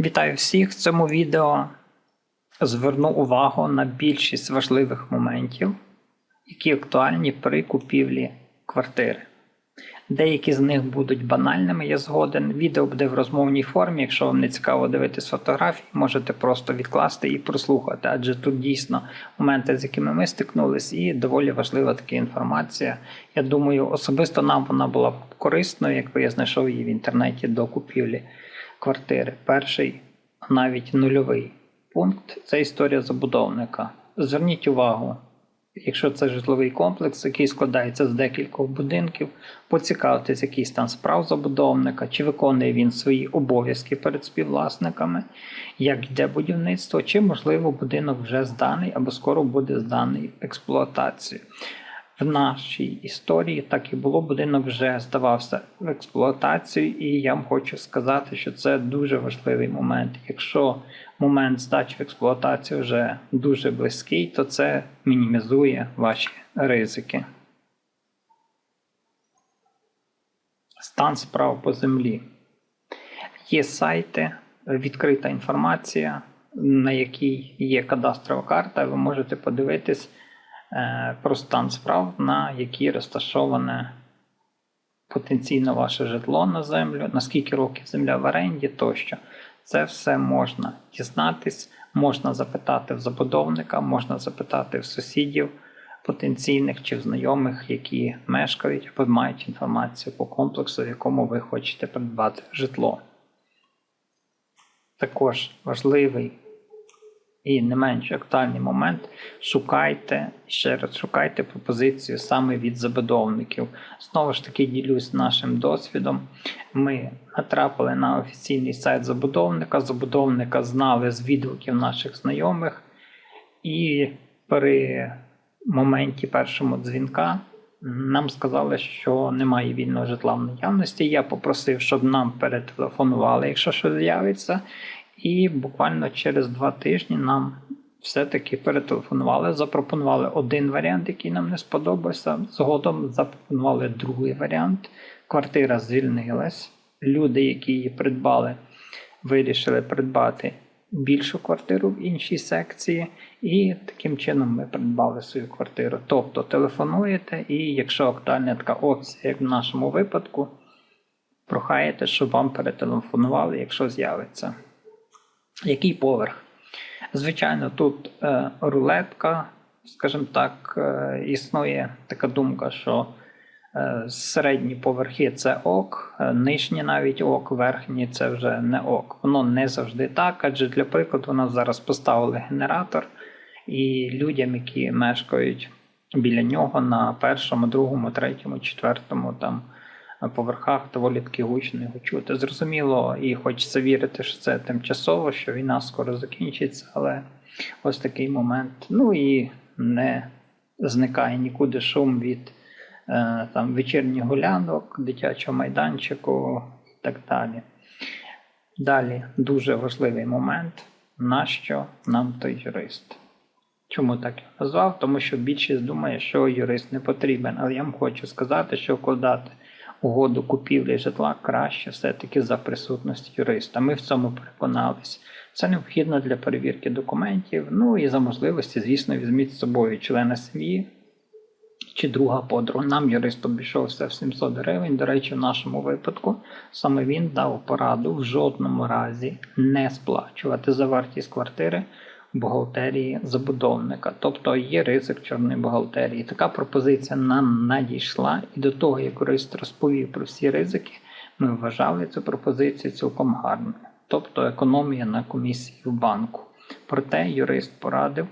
Вітаю всіх! В цьому відео зверну увагу на більшість важливих моментів, які актуальні при купівлі квартири. Деякі з них будуть банальними, я згоден. Відео буде в розмовній формі. Якщо вам не цікаво дивитись фотографії, можете просто відкласти і прослухати, адже тут дійсно моменти, з якими ми стикнулись, і доволі важлива така інформація. Я думаю, особисто нам вона була корисною, якби я знайшов її в інтернеті до купівлі квартири. Перший, навіть нульовий пункт це історія забудовника. Зверніть увагу, якщо це житловий комплекс, який складається з декількох будинків, поцікавитись, який стан справ забудовника, чи виконує він свої обов'язки перед співвласниками, як йде будівництво, чи, можливо, будинок вже зданий або скоро буде зданий експлуатацію. В нашій історії так і було, будинок вже здавався в експлуатацію, і я вам хочу сказати, що це дуже важливий момент. Якщо момент здачі в експлуатацію вже дуже близький, то це мінімізує ваші ризики. Стан справ по землі. Є сайти, відкрита інформація, на якій є кадастрова карта, ви можете подивитись про стан справ, на якій розташоване потенційно ваше житло на землю, наскільки років земля в оренді тощо. Це все можна дізнатись, можна запитати в забудовника, можна запитати в сусідів потенційних чи в знайомих, які мешкають або мають інформацію по комплексу, в якому ви хочете придбати житло. Також важливий і не менш актуальний момент шукайте ще раз шукайте пропозицію саме від забудовників. Знову ж таки, ділюсь нашим досвідом. Ми натрапили на офіційний сайт забудовника. Забудовника знали з відгуків наших знайомих, і при моменті першому дзвінка. Нам сказали, що немає вільного житла в наявності. Я попросив, щоб нам перетелефонували, якщо щось з'явиться. І буквально через два тижні нам все-таки перетелефонували, запропонували один варіант, який нам не сподобався. Згодом запропонували другий варіант. Квартира звільнилась. Люди, які її придбали, вирішили придбати більшу квартиру в іншій секції, і таким чином ми придбали свою квартиру. Тобто телефонуєте, і якщо актуальна така опція, як в нашому випадку, прохаєте, щоб вам перетелефонували, якщо з'явиться. Який поверх? Звичайно, тут е, рулетка, скажімо так, е, існує така думка, що е, середні поверхи це ок, е, нижні навіть ок, верхні це вже не ок. Воно не завжди так, адже для прикладу, у нас зараз поставили генератор, і людям, які мешкають біля нього на першому, другому, третьому, четвертому там поверхах доволі таки гучно його чути. Зрозуміло, і хочеться вірити, що це тимчасово, що війна скоро закінчиться, але ось такий момент. Ну і не зникає нікуди шум від е, там вечірніх гулянок, дитячого майданчику і так далі. Далі дуже важливий момент, нащо нам той юрист. Чому так я назвав? Тому що більшість думає, що юрист не потрібен. Але я вам хочу сказати, що вкладати угоду купівлі житла краще все-таки за присутності юриста. Ми в цьому переконались. Це необхідно для перевірки документів. Ну і за можливості, звісно, візьміть з собою члена сім'ї чи друга подруга. Нам юрист обійшовся в 700 гривень. До речі, в нашому випадку саме він дав пораду в жодному разі не сплачувати за вартість квартири бухгалтерії забудовника, тобто є ризик чорної бухгалтерії. Така пропозиція нам надійшла, і до того, як юрист розповів про всі ризики, ми вважали цю пропозицію цілком гарною, тобто економія на комісії в банку. Проте юрист порадив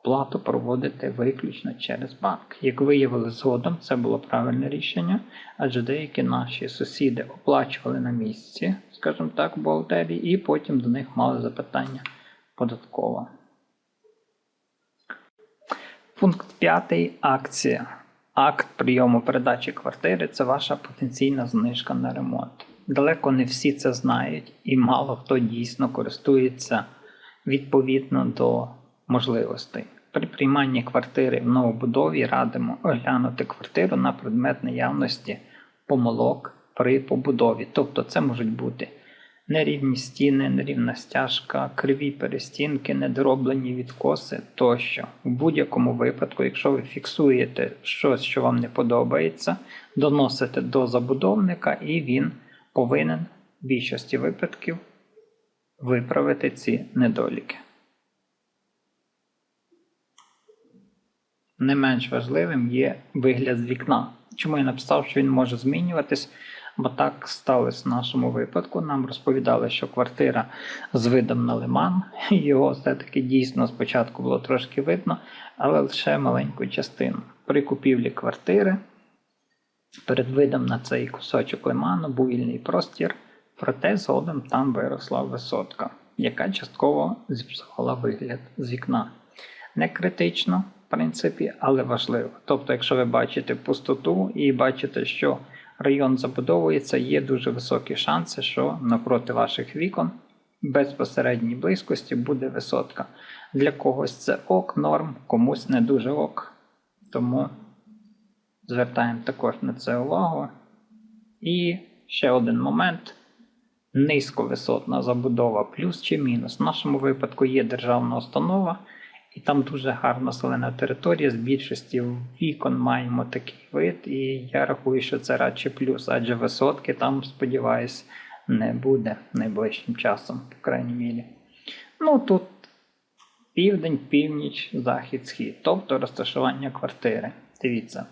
оплату проводити виключно через банк. Як виявили згодом, це було правильне рішення, адже деякі наші сусіди оплачували на місці, скажімо так, бухгалтерії, і потім до них мали запитання податкова. Пункт 5. Акція. Акт прийому передачі квартири це ваша потенційна знижка на ремонт. Далеко не всі це знають, і мало хто дійсно користується відповідно до можливостей. При прийманні квартири в новобудові радимо оглянути квартиру на предмет наявності помилок при побудові. Тобто це можуть бути нерівні стіни, нерівна стяжка, криві перестінки, недороблені відкоси тощо. У будь-якому випадку, якщо ви фіксуєте щось, що вам не подобається, доносите до забудовника, і він повинен в більшості випадків виправити ці недоліки. Не менш важливим є вигляд з вікна. Чому я написав, що він може змінюватись? Бо так сталося в нашому випадку. Нам розповідали, що квартира з видом на лиман. Його все-таки дійсно спочатку було трошки видно, але лише маленьку частину. При купівлі квартири перед видом на цей кусочок лиману був вільний простір, проте згодом там виросла висотка, яка частково зіпсувала вигляд з вікна. Не критично, в принципі, але важливо. Тобто, якщо ви бачите пустоту і бачите, що район забудовується, є дуже високі шанси, що напроти ваших вікон безпосередній близькості буде висотка. Для когось це ок, норм, комусь не дуже ок. Тому звертаємо також на це увагу. І ще один момент. Низьковисотна забудова, плюс чи мінус. В нашому випадку є державна установа, і там дуже гарна зелена територія. З більшості вікон маємо такий вид, і я рахую, що це радше плюс, адже висотки там, сподіваюсь, не буде найближчим часом, по крайній мірі. Ну тут південь, північ, захід, схід, тобто розташування квартири. Дивіться,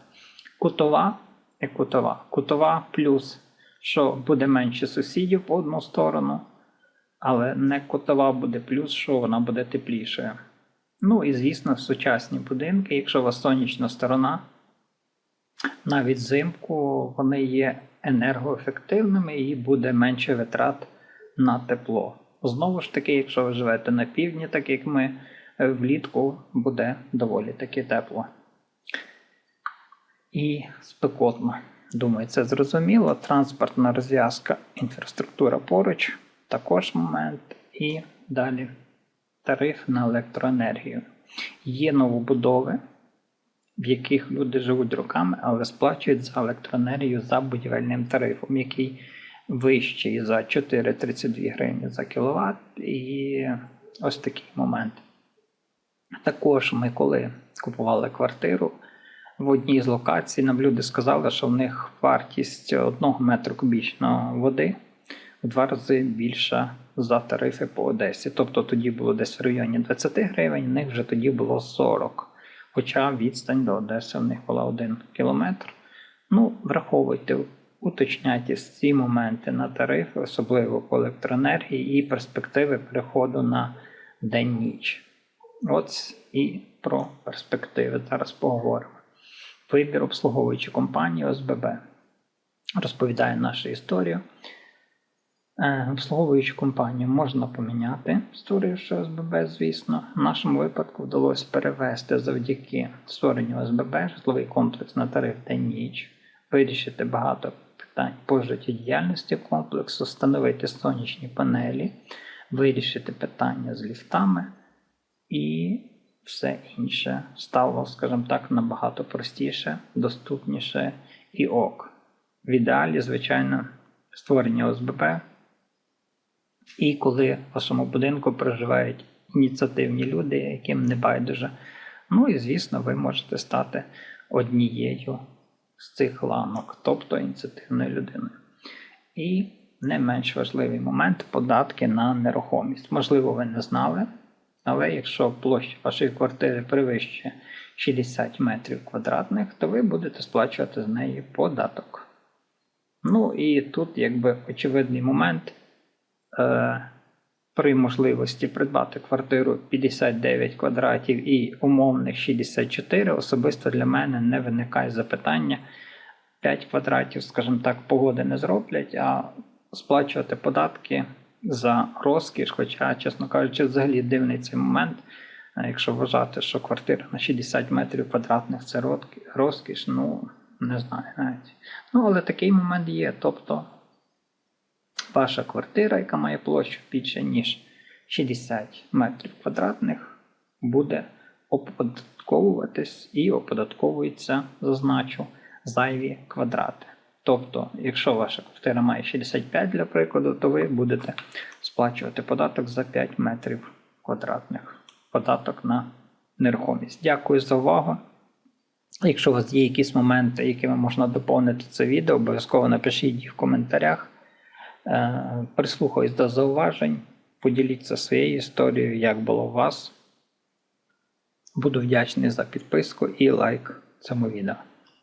кутова і кутова. Кутова плюс, що буде менше сусідів по одну сторону, але не кутова буде плюс, що вона буде теплішою. Ну і, звісно, сучасні будинки, якщо у вас сонячна сторона, навіть взимку вони є енергоефективними і буде менше витрат на тепло. Знову ж таки, якщо ви живете на півдні, так як ми, е, влітку буде доволі таки тепло. І спекотно. Думаю, це зрозуміло. Транспортна розв'язка, інфраструктура поруч, також момент. І далі тариф на електроенергію. Є новобудови, в яких люди живуть роками, але сплачують за електроенергію за будівельним тарифом, який вищий за 4,32 гривні за кіловат. І ось такий момент. Також ми, коли купували квартиру, в одній з локацій нам люди сказали, що в них вартість 1 метру кубічного води в два рази більша за тарифи по Одесі. Тобто тоді було десь в районі 20 гривень, в них вже тоді було 40. Хоча відстань до Одеси в них була 1 кілометр. Ну, враховуйте, уточняйте ці моменти на тарифи, особливо по електроенергії, і перспективи переходу на день-ніч. От і про перспективи зараз поговоримо. Вибір обслуговуючої компанії ОСББ розповідає нашу історію. Е, обслуговуючу компанію можна поміняти, створивши ОСББ, звісно. В нашому випадку вдалося перевести завдяки створенню ОСББ житловий комплекс на тариф день ніч, вирішити багато питань по життєдіяльності комплексу, встановити сонячні панелі, вирішити питання з ліфтами і все інше стало, скажімо так, набагато простіше, доступніше і ок. В ідеалі, звичайно, створення ОСББ. І коли в вашому будинку проживають ініціативні люди, яким не байдуже. Ну і, звісно, ви можете стати однією з цих ланок, тобто ініціативною людиною. І не менш важливий момент податки на нерухомість. Можливо, ви не знали, але якщо площа вашої квартири перевищує 60 метрів квадратних, то ви будете сплачувати з неї податок. Ну і тут, якби очевидний момент. Е, при можливості придбати квартиру 59 квадратів і умовних 64, особисто для мене не виникає запитання. 5 квадратів, скажімо так, погоди не зроблять, а сплачувати податки за розкіш, хоча, чесно кажучи, взагалі дивний цей момент. Якщо вважати, що квартира на 60 метрів квадратних це розкіш, ну не знаю навіть. Ну, але такий момент є. Тобто ваша квартира, яка має площу більше, ніж 60 метрів квадратних, буде оподатковуватись і оподатковується, зазначу, зайві квадрати. Тобто, якщо ваша квартира має 65 для прикладу, то ви будете сплачувати податок за 5 метрів квадратних. Податок на нерухомість. Дякую за увагу. Якщо у вас є якісь моменти, якими можна доповнити це відео, обов'язково напишіть їх в коментарях. Е, Прислухаюсь до зауважень, поділіться своєю історією, як було у вас. Буду вдячний за підписку і лайк цьому відео.